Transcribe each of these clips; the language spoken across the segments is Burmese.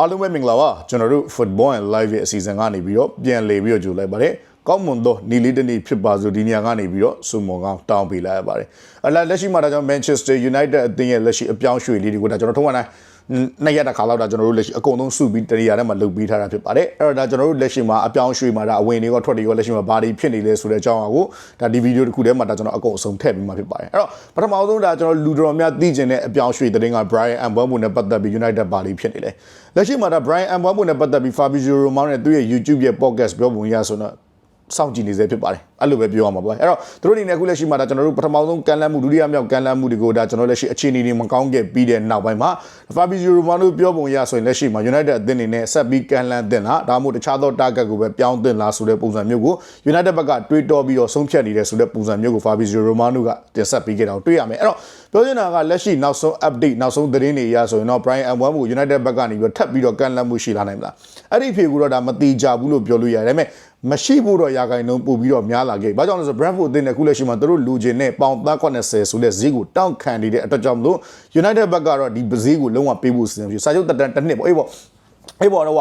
အားလုံးပဲမင်္ဂလာပါကျွန်တော်တို့ Football and Live ရဲ့အစီအစဉ်ကနေပြီးတော့ပြန်လည်ပြီးတော့ကြိုလိုက်ပါတယ်ကောင်းမွန်သောနီလေးတစ်နေ့ဖြစ်ပါစို့ဒီနေရာကနေပြီးတော့စုံမွန်ကောင်းတောင်းပေးလိုက်ရပါတယ်အလားလက်ရှိမှာဒါကြောင့် Manchester United အသင်းရဲ့လက်ရှိအပြောင်းရွှေ့လေးတွေကိုဒါကျွန်တော်ထုံးဝနိုင် နှစ်ရက်တစ်ခါလောက်ဒါကျွန်တော်တို့လက်ရှိအကုန်လုံးစုပြီးတနေရာထဲမှာလုပ်ပြီးထားတာဖြစ်ပါတယ်အဲ့တော့ဒါကျွန်တော်တို့လက်ရှိမှာအပြောင်းရွှေ့မှာဒါအဝင်တွေရောထွက်တွေရောလက်ရှိမှာဘာတွေဖြစ်နေလဲဆိုတဲ့အကြောင်းအရာကိုဒါဒီဗီဒီယိုတစ်ခုထဲမှာဒါကျွန်တော်အကုန်အစုံထည့်ပြီးမှဖြစ်ပါတယ်အဲ့တော့ပထမဆုံးဒါကျွန်တော်လူတော်များသိကျင်တဲ့အပြောင်းရွှေ့တဲ့တင်က Brian Mbeumo နဲ့ပတ်သက်ပြီး United ဘာတွေဖြစ်နေလဲလက်ရှိမှာဒါ Brian Mbeumo နဲ့ပတ်သက်ပြီး Fabrizio Romano နဲ့သူ့ရဲ့ YouTube ရဲ့ podcast ပြောပုံရဆိုတော့ စောင့်ကြည့်နေစေဖြစ်ပါတယ်အဲ့လိုပဲပြောရမှာပေါ့အဲ့တော့သူတို့အနေနဲ့အခုလက်ရှိမှာဒါကျွန်တော်တို့ပထမဆုံးကန်လန့်မှုဒုတိယမြောက်ကန်လန့်မှုတွေကိုဒါကျွန်တော်လက်ရှိအခြေအနေတွေမကောင်းခဲ့ပြီးတဲ့နောက်ပိုင်းမှာ Fabrizio Romano ပြောပုံရဆိုရင်လက်ရှိမှာ United အသင်းအနေနဲ့ဆက်ပြီးကန်လန့်တင်လားဒါမှမဟုတ်တခြားသော target ကိုပဲပြောင်းတင်လားဆိုတဲ့ပုံစံမျိုးကို United ဘက်ကတွေးတောပြီးတော့ဆုံးဖြတ်နေတဲ့ဆိုတဲ့ပုံစံမျိုးကို Fabrizio Romano ကတင်ဆက်ပြီးခဲ့တာကိုတွေ့ရမယ်အဲ့တော့ပြောချင်တာကလက်ရှိနောက်ဆုံး update နောက်ဆုံးသတင်းတွေအရဆိုရင်တော့ Brian Mbeumo United ဘက်ကနေပြီးတော့ထပ်ပြီးတော့ကန်လန့်မှုရှိလာနိုင်မလားအဲ့ဒီဖြေကူတော့ဒါမတိကြဘူးလို့ပြောလို့ရတယ်ဒါပေမဲ့ မရှိဖို့တော့ရာဂိုင်နှုန်းပို့ပြီးတော့များလာခဲ့။ဘာကြောင့်လဲဆိုတော့ Brentford အသင်းနဲ့ခုလက်ရှိမှာသူတို့လူချင်တဲ့ပေါင်သား80ဆိုတဲ့ဈေးကိုတောင့်ခံနေတဲ့အတွက်ကြောင့်မလို့ United ဘက်ကတော့ဒီဈေးကိုလုံးဝပေးဖို့စဉ်းစားပြီးစာချုပ်တက်တန်တစ်နှစ်ပေါ့အေးပေါ့အေးပေါ့တော့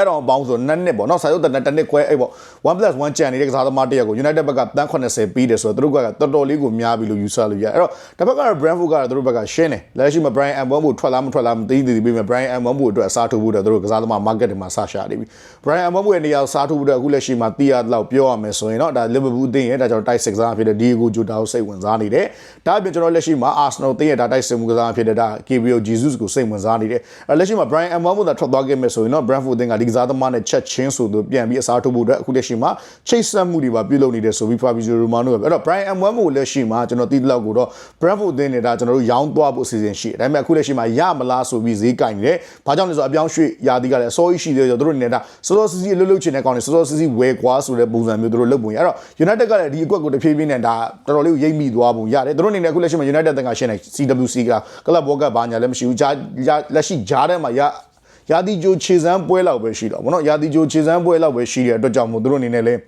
အဲ့တော့ဘောင်းဆိုနှစ်နှစ်ပေါ့နော်စာရုပ်တန်တစ်နှစ်ခွဲအဲ့ပေါ့ 1+1 ကြံနေတဲ့ကစားသမားတယောက်ကို United ဘက်ကတန်း80ပေးတယ်ဆိုတော့သူတို့ကတော်တော်လေးကိုများပြီလို့ယူဆလို့ရအဲ့တော့တစ်ဖက်ကတော့ Brentford ကတော့သူတို့ဘက်ကရှင်းတယ်လက်ရှိမှာ Brian Mbeumo ထွက်လာမထွက်လာမသိသေးသေးပေမဲ့ Brian Mbeumo အတွက်အစားထိုးဖို့တော့သူတို့ကစားသမား market တွေမှာစရှာနေပြီ Brian Mbeumo ရဲ့နေရာကိုစားထိုးဖို့တော့အခုလက်ရှိမှာတီးရတော့ပြောရမယ်ဆိုရင်တော့ဒါ Liverpool အသင်းရဲ့ဒါကျွန်တော်တိုက်စစ်ကစားဖြစ်တဲ့ Diego Jota ကိုစိတ်ဝင်စားနေတယ်ဒါအပြင်ကျွန်တော်လက်ရှိမှာ Arsenal အသင်းရဲ့ဒါတိုက်စစ်မှုကစားဖြစ်တဲ့ဒါ Gabriel Jesus ကိုစိတ်ဝင်စားနေတယ်အဲ့လက်ရှိမှာ Brian Mbeumo ကထွက်သွားခဲ့မယ်ဆိုရင်တော့ Brentford အသင်းကဒီကစားသမားနဲ့ချက်ချင်းဆိုသူပြန်ပြီးအစားထိုးဖို့အတွက်အခုလက်ရှိမှာချိတ်ဆက်မှုတွေပါပြုလုပ်နေတယ်ဆိုပြီး Fabrizio Romano ကအဲ့တော့ Brian Mbeumo ကိုလက်ရှိမှာကျွန်တော်တီးတလောက်ကိုတော့ Brentford အသင်းနဲ့ဒါကျွန်တော်တို့ရောင်းသွားဖို့အစီအစဉ်ရှိတယ်ဒါပေမဲ့အခုလက်ရှိမှာရမလားဆိုပြီးဈေးကင်နေတယ်ဘာကြောင့်လဲဆိုတော့အပြောင်းရွှေ့ယာတီကလည်းအစိုးရရှိသေးတယ်ဆိုတော့တို့အနေနဲ့ဒါစောစောစီးစီးလှုပ်လှုပ်ချင်တဲ့ကောင်တွေစောစောစီးစီးဝယ်ကွာဆိုတဲ့ပုံစံမျိုးတို့လုပ်ပုံရအဲ့တော့ United ကလည်းဒီအကွက်ကိုတဖြည်းဖြည်းနဲ့ဒါတော်တော်လေးကိုရိပ်မိသွားပုံရတယ်တို့အနေနဲ့အခုလက်ရှိမှာ United တန်ကရှင်းနေ CWC ကကလပ်ဘောကဘာညာလည်းမရှိဘူးဂျာလက်ရှိဂျားထဲမှာရ ရာသီကြိုခြေစမ်းပွဲလောက်ပဲရှိတော့ဗောနော်ရာသီကြိုခြေစမ်းပွဲလောက်ပဲရှိတဲ့အတွက်ကြောင့်မို့တို့အနေနဲ့လည်း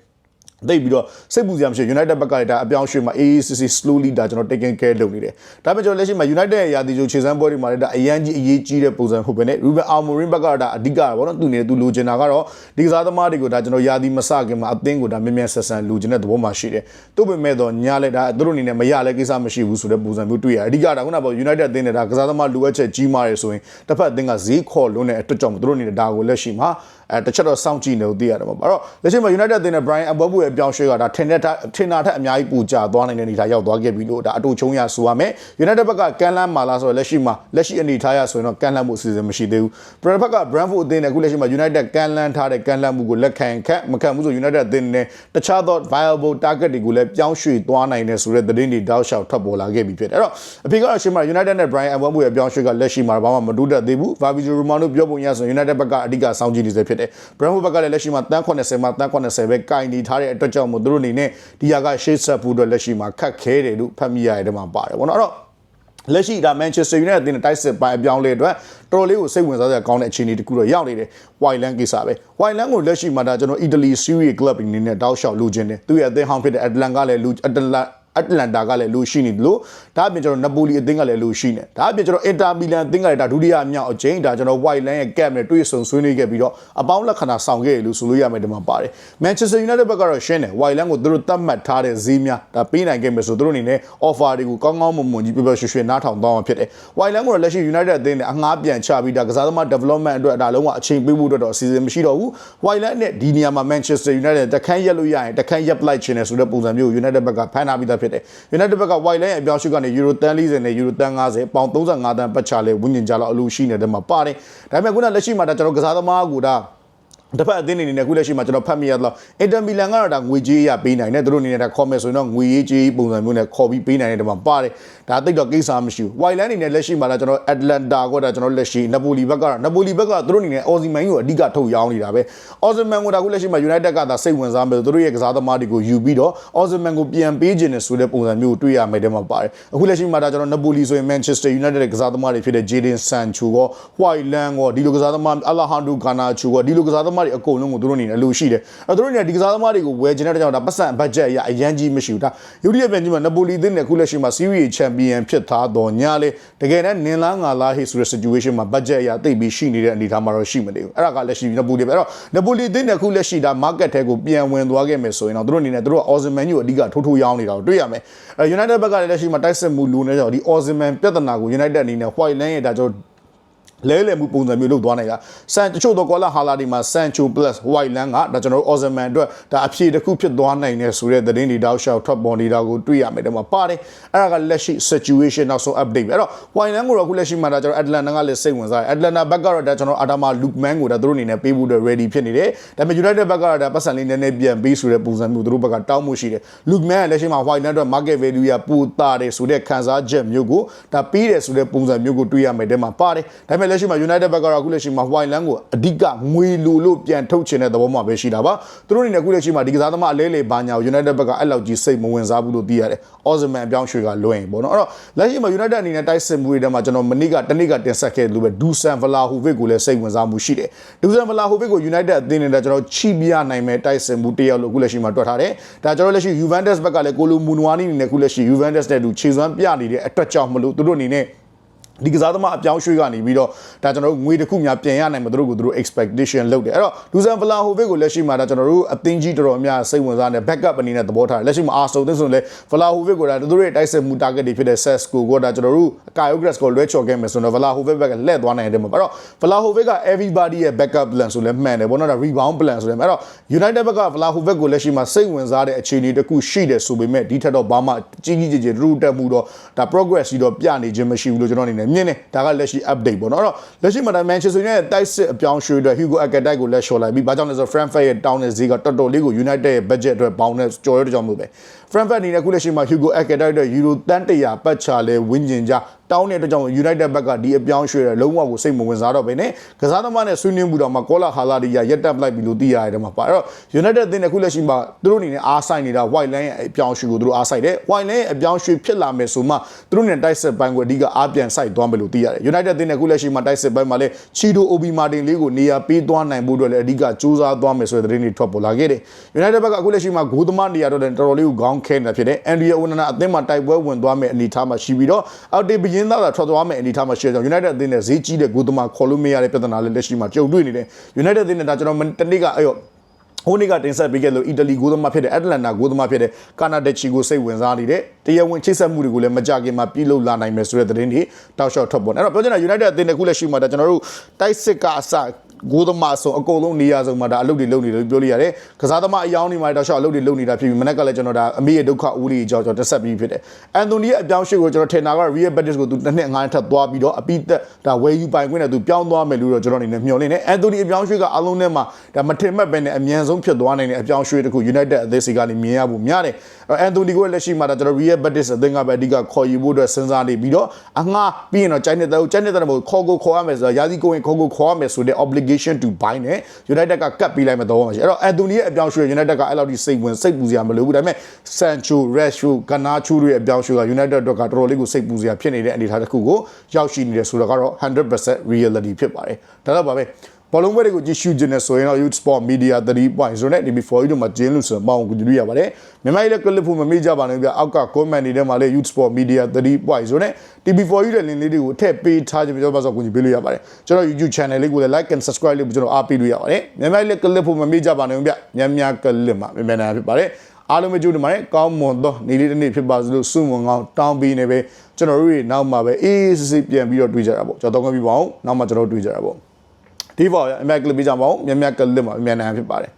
သိပြီးတော့စိတ်ပူစရာမရှိ United ဘက်ကလည်းဒါအပြောင်းရွှေ့မှာ AACC slowly ဒါကျွန်တော် taken care လုပ်နေတယ်ဒါပေမဲ့ကျွန်တော်လက်ရှိမှာ United ရဲ့ရာသီကြိုခြေစမ်းပွဲတွေမှာလည်းဒါအရန်ကြီးအရေးကြီးတဲ့ပုံစံဟုတ်ပဲね Ruben Amorim ဘက်ကဒါအဓိကပေါ့နော်သူနေသူလိုချင်တာကတော့ဒီကစားသမားတွေကိုဒါကျွန်တော်ရာသီမစခင်မှာအသင်းကိုဒါမြင်မြန်ဆက်ဆံလိုချင်တဲ့သဘောမှရှိတယ်သူ့ပေမဲ့တော့ညာလည်းဒါသူတို့အနေနဲ့မရလဲကိစ္စမရှိဘူးဆိုတဲ့ပုံစံမျိုးတွေ့ရတယ်အဓိကဒါခုနကပေါ့ United အသင်းနဲ့ဒါကစားသမားလိုအပ်ချက်ကြီးမားတယ်ဆိုရင်တစ်ဖက်အသင်းကဈေးခေါ်လွန်းတဲ့အတွက်ကြောင့်သူတို့အနေနဲ့ဒါကိုလက်ရှိမှာ အဲတစ်ချက်တော့စောင့်ကြည့်နေလို့သိရတယ်ပေါ့အဲ့တော့လက်ရှိမှာ United အသင်းနဲ့ Brian Mbeumo ရဲ့အပြောင်းရွှေ့ကဒါထင်တဲ့ထင်တာထက်အများကြီးပူကြသွားနိုင်တဲ့အနေအထားရောက်သွားခဲ့ပြီလို့ဒါအတူချုံရဆိုရမယ် United ဘက်ကကန်လန်းမာလာဆိုတော့လက်ရှိမှာလက်ရှိအနေအထားရဆိုရင်တော့ကန်လန်းမှုအစီအစဉ်မရှိသေးဘူး Brentford ဘက်က Brentford အသင်းနဲ့အခုလက်ရှိမှာ United ကန်လန်းထားတဲ့ကန်လန်းမှုကိုလက်ခံခက်မခံဘူးဆို United အသင်းနဲ့တခြားသော viable target တွေကိုလည်းပြောင်းရွှေ့သွားနိုင်တယ်ဆိုတဲ့သတင်းတွေတောက်လျှောက်ထွက်ပေါ်လာခဲ့ပြီဖြစ်တယ်အဲ့တော့အဖေကတော့ရှင်းမှာ United နဲ့ Brian Mbeumo ရဲ့ပြောင်းရွှေ့ကလက်ရှိမှာဘာမှမတိုးတက်သေးဘူး Fabrizio Romano ပြောပုံရဆို United ဘက်ကအဓိကစောင့်ကြည့်နေစေဖြစ်တယ် Brentford ဘက်ကလည်းလက်ရှိမှာတန်း80မှာတန်း80ပဲကင်နေထားတဲ့အတွက်ကြောင့်မို့သူတို့အနေနဲ့ဒီဟာကရှေ့ဆက်ဖို့အတွက်လက်ရှိမှာခက်ခဲတယ်လို့ဖတ်မိရတဲ့ထဲမှာပါတယ်ဗောနော်အဲ့တော့လက်ရှိဒါ Manchester United အသင်းနဲ့တိုက်စစ်ပိုင်းအပြောင်းလဲအတွက်တော်တော်လေးကိုစိတ်ဝင်စားစရာကောင်းတဲ့အခြေအနေတခုတော့ရောက်နေတယ်။ Wyland ကိစ္စပဲ။ Wyland ကိုလက်ရှိမှာဒါကျွန်တော် Italy Serie Club အနေနဲ့တောက်လျှောက်လူချင်းတယ်။သူရဲ့အသင်းဟောင်းဖြစ်တဲ့ Atlanta ကလည်းလူ Atlanta အတလန်တာကလည်းလူရှိနေတယ်လို့ဒါအပြင်ကျွန်တော်နပိုလီအသင်းကလည်းလူရှိနေဒါအပြင်ကျွန်တော်အင်တာမီလန်အသင်းကလည်းဒါဒုတိယမြောက်အချိန်ဒါကျွန်တော် White Line ရဲ့ cap နဲ့တွေ့ဆုံဆွေးနွေးခဲ့ပြီးတော့အပေါင်းလက္ခဏာဆောင်ခဲ့ရလို့ဆိုလို့ရမယ်ဒီမှာပါတယ် Manchester United ဘက်ကတော့ရှင်းတယ် White Line ကိုသူတို့တတ်မှတ်ထားတဲ့ဈေးများဒါပေးနိုင်ခဲ့မယ်ဆိုသူတို့အနေနဲ့ offer တွေကိုကောင်းကောင်းမွန်မွန်ကြီးပြပြရွှေရွှေနားထောင်သွားမှာဖြစ်တယ် White Line ကိုလက်ရှိ United အသင်းနဲ့အငှားပြန်ချပြီးဒါကစားသမား development အတွက်ဒါလုံးဝအချိန်ပေးဖို့အတွက်တော့အစီအစဉ်မရှိတော့ဘူး White Line နဲ့ဒီနေရာမှာ Manchester United တခန်းရက်လို့ရရင်တခန်းရက်ပလိုက်ခြင်းနဲ့ဆိုတဲ့ပုံစံမျိုး United ဘက်ကဖန်ထားပြီးသားဖြစ်တယ် United ဘက်က white line အပြောင်းရွှေ့ကနေ euro တန်း40နဲ့ euro တန်း50ပေါင်35တန်းပတ်ချလဲဝင်းကျင်ကြလောက်အလူရှိနေတဲ့မှာပါတယ်ဒါပေမဲ့ခုနလက်ရှိမှာဒါကျွန်တော်ကစားသမားကူဒါ တစ်ဖက်အသင်းအနေနဲ့အခုလက်ရှိမှာကျွန်တော်ဖတ်မိရတော့အင်တာမီလန်ကတော့ဒါငွေကြေးရပေးနိုင်တယ်သူတို့အနေနဲ့ဒါခေါ်မယ်ဆိုရင်တော့ငွေရေးကြေးပုံစံမျိုးနဲ့ခေါ်ပြီးပေးနိုင်တဲ့တမှာပါတယ်ဒါသိတော့ကိစ္စမရှိဘူးဝိုင်လန်အနေနဲ့လက်ရှိမှာဒါကျွန်တော်အက်တလန်တာကဒါကျွန်တော်လက်ရှိနပိုလီဘက်ကတော့နပိုလီဘက်ကသူတို့အနေနဲ့အော်စီမန်ကိုအဓိကထုတ်ရောင်းနေတာပဲအော်စီမန်ကဒါအခုလက်ရှိမှာ United ကသာစိတ်ဝင်စားမယ်သူတို့ရဲ့ကစားသမားတွေကိုယူပြီးတော့အော်စီမန်ကိုပြန်ပေးခြင်းနဲ့ဆိုတဲ့ပုံစံမျိုးကိုတွေ့ရမယ်တဲ့မှာပါတယ်အခုလက်ရှိမှာဒါကျွန်တော်နပိုလီဆိုရင် Manchester United ရဲ့ကစားသမားတွေဖြစ်တဲ့ Jadon Sancho ကို White Land ကိုဒီလိုကစားသမား Alejandro Garnacho ကိုဒီလိုကစားသမားမားတွေအကုန်လုံးကိုသူတို့အနေနဲ့အလိုရှိတယ်အဲသူတို့အနေနဲ့ဒီကစားသမားတွေကိုဝယ်ချင်တဲ့ကြောင့်ဒါပတ်စံဘတ်ဂျက်အရအရန်ကြီးမရှိဘူးဒါယူရီးယားပြန်ကြီးမှာနပိုလီသင်းနဲ့ခုလက်ရှိမှာစီးရီးချန်ပီယံဖြစ်သားတော့ညာလေတကယ်တမ်းနင်လားငါလားဟေးဆိုတဲ့ situation မှာဘတ်ဂျက်အရတိတ်ပြီးရှိနေတဲ့အနေအထားမှာတော့ရှိမနေဘူးအဲ့ဒါကလက်ရှိနပိုလီပဲအဲ့တော့နပိုလီသင်းနဲ့ခုလက်ရှိဒါ market ထဲကိုပြန်ဝင်သွားခဲ့မယ်ဆိုရင်တော့သူတို့အနေနဲ့သူတို့ Osimhen ကိုအဓိကထိုးထိုးရောင်းနေတာကိုတွေ့ရမယ်အဲ United ဘက်ကလည်းလက်ရှိမှာတိုက်စစ်မှုလူနေကြတော့ဒီ Osimhen ပြဿနာကို United အနေနဲ့ White Line ရဲ့ဒါကြောင့် လဲလဲမှုပုံစံမျိုးလုပ်သွားနိုင်တာဆန်တချို့တော့ကောလာဟာလာဒီမှာ Sancho plus White Land ကဒါကျွန်တော်တို့ Osimhen အတွက်ဒါအဖြေတစ်ခုဖြစ်သွားနိုင်တယ်ဆိုတဲ့သတင်းတွေတောက်လျှောက်ထွက်ပေါ်နေတာကိုတွေ့ရမယ်တဲ့မှာပါတယ်အဲ့ဒါကလက်ရှိ situation နောက်ဆုံး update ပဲအဲ့တော့ White Land ကိုတော့အခုလက်ရှိမှာဒါကျွန်တော် Atlanta ကလည်းစိတ်ဝင်စားတယ် Atlanta ဘက်ကတော့ဒါကျွန်တော် Adama Lukman ကိုဒါသူတို့အနေနဲ့ပေးဖို့အတွက် ready ဖြစ်နေတယ်ဒါပေမဲ့ United ဘက်ကတော့ဒါပတ်စံလေးနည်းနည်းပြန်ပေးဆိုတဲ့ပုံစံမျိုးသူတို့ဘက်ကတောင်းမှုရှိတယ် Lukman ကလက်ရှိမှာ White Land အတွက် market value ကပိုတာတယ်ဆိုတဲ့ခံစားချက်မျိုးကိုဒါပေးတယ်ဆိုတဲ့ပုံစံမျိုးကိုတွေ့ရမယ်တဲ့မှာပါတယ်ဒါပေမဲ့လက်ရှိမှာ United ဘက်ကတော့အခုလက်ရှိမှာ White Land ကိုအဓိကငွေလိုလို့ပြန်ထုတ်ချင်တဲ့သဘောမှပဲရှိတာပါသူတို့အနေနဲ့အခုလက်ရှိမှာဒီကစားသမားအလဲလေဘာညာကို United ဘက်ကအဲ့လောက်ကြီးစိတ်မဝင်စားဘူးလို့သိရတယ် Osimhen အပြောင်းရွှေ့ကလွင်ပေါ့နော်အဲ့တော့လက်ရှိမှာ United အနေနဲ့တိုက်စစ်မှုတွေထဲမှာကျွန်တော်မနေ့ကတနေ့ကတင်ဆက်ခဲ့လို့ပဲ Dusan Vlahovic ကိုလည်းစိတ်ဝင်စားမှုရှိတယ် Dusan Vlahovic ကို United အသင်းနဲ့ကျွန်တော်ချိပြနိုင်မဲ့တိုက်စစ်မှုတယောက်လို့အခုလက်ရှိမှာတွက်ထားတယ်ဒါကျွန်တော်လက်ရှိ Juventus ဘက်ကလည်းကိုလိုမူနွာနီအနေနဲ့အခုလက်ရှိ Juventus နဲ့တူခြေစွမ်းပြနေတဲ့အတွက်ကြောင့်မလို့သူတို့အနေနဲ့ ဒီကစားသမားအပြောင်းရွှေ့ကနေပြီးတော့ဒါကျွန်တော်တို့ငွေတစ်ခုများပြန်ရနိုင်မှာသူတို့ကိုသူတို့ expectation လုပ်တယ်အဲ့တော့ဒူဇန်ဖလာဟိုဗစ်ကိုလက်ရှိမှာဒါကျွန်တော်တို့အသင်းကြီးတော်တော်များစိတ်ဝင်စားနေ backup အနေနဲ့သဘောထားတယ်လက်ရှိမှာအာဆိုသင်းဆိုရင်လည်းဖလာဟိုဗစ်ကိုဒါသူတို့ရဲ့တိုက်စစ်မှု target တွေဖြစ်တဲ့ Sesco ကိုဒါကျွန်တော်တို့ Kyogras ကိုလွှဲချော်ခဲ့မယ်ဆိုတော့ဖလာဟိုဗစ်ဘက်ကလှည့်သွားနိုင်တယ်မှာအဲ့တော့ဖလာဟိုဗစ်က everybody ရဲ့ backup plan ဆိုလည်းမှန်တယ်ဘောနော်ဒါ rebound plan ဆိုလည်းအဲ့တော့ United ဘက်ကဖလာဟိုဗစ်ကိုလက်ရှိမှာစိတ်ဝင်စားတဲ့အခြေအနေတစ်ခုရှိတယ်ဆိုပေမဲ့ဒီထက်တော့ဘာမှကြီးကြီးကျယ်ကျယ်တူတက်မှုတော့ဒါ progress ကြီးတော့ပြနေခြင်းမရှိဘူးလို့ကျွန်တော်အနေနဲ့မြင်တယ်ဒါကလက်ရှိ update ပေါ့နော်အဲ့တော့လက်ရှိမှာဒါ Manchester United တိုက်စစ်အပြောင်းရွှေ့အတွက် Hugo Ekatike ကိုလက်လျှော်လိုက်ပြီးဘာကြောင့်လဲဆိုတော့ Frankfurt ရဲ့တောင်းတဲ့ဈေးကတော်တော်လေးကို United ရဲ့ budget အတွက်ပေါင်းတဲ့ကြော်ရတဲ့ကြောင့်မလို့ပဲ Frankfurt အနေနဲ့ခုလက်ရှိမှာ Hugo Ekatike အတွက် Euro တန်100ပတ်ချလဲဝင်းကျင်ကြ တောင်းတဲ့အတွက်ကြောင့် United ဘက်ကဒီအပြောင်းရွှေ့ရလုံးဝကိုစိတ်မဝင်စားတော့ဘဲနဲ့ကစားသမားနဲ့ဆွေးနွေးမှုတော့မှကောလာဟာလာဒီရရက်တက်လိုက်ပြီလို့သိရတယ်တဲ့မှာပါအဲ့တော့ United အသင်းနဲ့ခုလက်ရှိမှာသူတို့အနေနဲ့အားဆိုင်နေတာ White Line ရဲ့အပြောင်းရွှေ့ကိုသူတို့အားဆိုင်တယ် White Line ရဲ့အပြောင်းရွှေ့ဖြစ်လာမယ်ဆိုမှသူတို့နဲ့တိုက်စစ်ပိုင်းကိုအဓိကအားပြန်ဆိုင်သွားမယ်လို့သိရတယ် United အသင်းနဲ့ခုလက်ရှိမှာတိုက်စစ်ပိုင်းမှာလည်း Chido Obi Martin လေးကိုနေရာပေးသွားနိုင်ဖို့အတွက်လည်းအဓိကစူးစမ်းသွားမယ်ဆိုတဲ့သတင်းတွေထွက်ပေါ်လာခဲ့တယ် United ဘက်ကအခုလက်ရှိမှာဂိုးသမားနေရာတော့တော်တော်လေးကိုခေါင်းခဲနေတာဖြစ်တယ် Andrea Onana အသင်းမှာတိုက်ပွဲဝင်သွားမယ်အနေအထားမှာရှိပြီးတော့အောက်တေဘရင်သားသာထွက်သွားမယ်အနေအထားမှာရှိတဲ့ကြောင့် United အသင်းနဲ့ဈေးကြီးတဲ့ဂိုးသမားခေါ်လို့မရတဲ့ပြဿနာလည်းလက်ရှိမှာကြုံတွေ့နေတယ် United အသင်းနဲ့ဒါကျွန်တော်တနေ့ကအဲ့တော့ဟိုနေ့ကတင်ဆက်ပေးခဲ့လို့အီတလီဂိုးသမားဖြစ်တဲ့အက်တလန်တာဂိုးသမားဖြစ်တဲ့ကာနာဒက်ချီကိုစိတ်ဝင်စားနေတဲ့တရားဝင်ချိတ်ဆက်မှုတွေကိုလည်းမကြခင်မှာပြုလုပ်လာနိုင်မယ်ဆိုတဲ့သတင်းတွေတောက်လျှောက်ထွက်ပေါ်နေအဲ့တော့ပြောချင်တာ United အသင်းတစ်ခုလည်းရှိမှာဒါကျွန်တော်တို့တိုက်စစ်ကအစ ဂိုးသမားဆုံးအကုန်လုံးနေရာဆုံးမှာဒါအလုပ်တွေလုပ်နေလို့ပြောလို့ရတယ်ကစားသမားအယောင်းနေမှာတောက်လျှောက်အလုပ်တွေလုပ်နေတာဖြစ်ပြီးမနေ့ကလည်းကျွန်တော်ဒါအမေရဲ့ဒုက္ခဦးလေးကြောင့်ကျွန်တော်တက်ဆက်ပြီးဖြစ်တယ်အန်တိုနီရဲ့အပြောင်းရွှေ့ကိုကျွန်တော်ထင်တာက Real Betis ကိုသူတစ်နှစ်ငါးထပ်သွားပြီးတော့အပိသက်ဒါဝယ်ယူပိုင်ခွင့်နဲ့သူပြောင်းသွားမယ်လို့တော့ကျွန်တော်အနေနဲ့မျှော်လင့်တယ်အန်တိုနီအပြောင်းရွှေ့ကအလုံးထဲမှာဒါမထင်မှတ်ပဲနဲ့အမြန်ဆုံးဖြစ်သွားနိုင်တဲ့အပြောင်းရွှေ့တစ်ခု United အသေးစိတ်ကနေမြင်ရဖို့များတယ်အန်တိုနီကိုလက်ရှိမှာဒါကျွန်တော် Real Betis အသင်းကပဲအဓိကခေါ်ယူဖို့အတွက်စဉ်းစားနေပြီးတော့အငှားပြီးရင်တော့ China တဲ့ China တဲ့ဘုခေါ်ကိုခေါ်ရမယ်ဆိုတော့ယာစီကိုရင်ခေါ်ကိုခေါ်ရမယ်ဆိုတဲ့ obligation to buy နဲ့ United ကကတ်ပေးလိုက်မဲ့သဘောမှာရှိအဲ့တော့အန်တိုနီရဲ့အပြောင်းရွှေ့ United ကအဲ့လောက်ထိစိတ်ဝင်စိတ်ပူစရာမလိုဘူးဒါပေမဲ့ Sancho, Rashford, Garnacho တွေရဲ့အပြောင်းရွှေ့က United အတွက်ကတော်တော်လေးကိုစိတ်ပူစရာဖြစ်နေတဲ့အနေအထားတစ်ခုကိုရောက်ရှိနေတယ်ဆိုတော့ကတော့100% reality ဖြစ်ပါတယ်ဒါတော့ပါပဲ ဘောလုံးပွဲတွေကိုကြည့်ရှုခြင်းနဲ့ဆိုရင်တော့ Youth Sport Media 3.0နဲ့ DB4 တို့မှာကျင်းလို့ဆိုတော့ပေါင်းကိုကြည့်လို့ရပါတယ်မြန်မာပြည်လည်းကလစ်ဖို့မမေ့ကြပါနဲ့ဗျအောက်က comment တွေထဲမှာလည်း Youth Sport Media 3.0နဲ့ DB4 ရဲ့ link လေးတွေကိုထည့်ပေးထားခြင်းပြောပါဆိုကိုကြည့်ပေးလို့ရပါတယ်ကျွန်တော် YouTube channel လေးကိုလည်း like and subscribe လေးကိုကျွန်တော်အားပေးလို့ရပါတယ်မြန်မာပြည်လည်းကလစ်ဖို့မမေ့ကြပါနဲ့ဗျမြန်မြန်ကလစ်မှာမြန်မြန်နာဖြစ်ပါတယ်အားလုံးပဲကြိုးတင်ပါတယ်ကောင်းမွန်သောနေ့လေးတစ်နေ့ဖြစ်ပါစေလို့ဆုမွန်ကောင်းတောင်းပေးနေပဲကျွန်တော်တို့တွေနောက်မှာပဲအေးစစ်စစ်ပြန်ပြီးတော့တွေ့ကြတာပေါ့ကျွန်တော်တော့ပြပါအောင်နောက်မှကျွန်တော်တို့တွေ့ကြတာပေါ့ ဒီပေါ်ရအမြက်ကလစ်ပေးကြပါအောင်မြန်မြန်ကလစ်မှာမြန်မြန်ဖြစ်ပါတယ်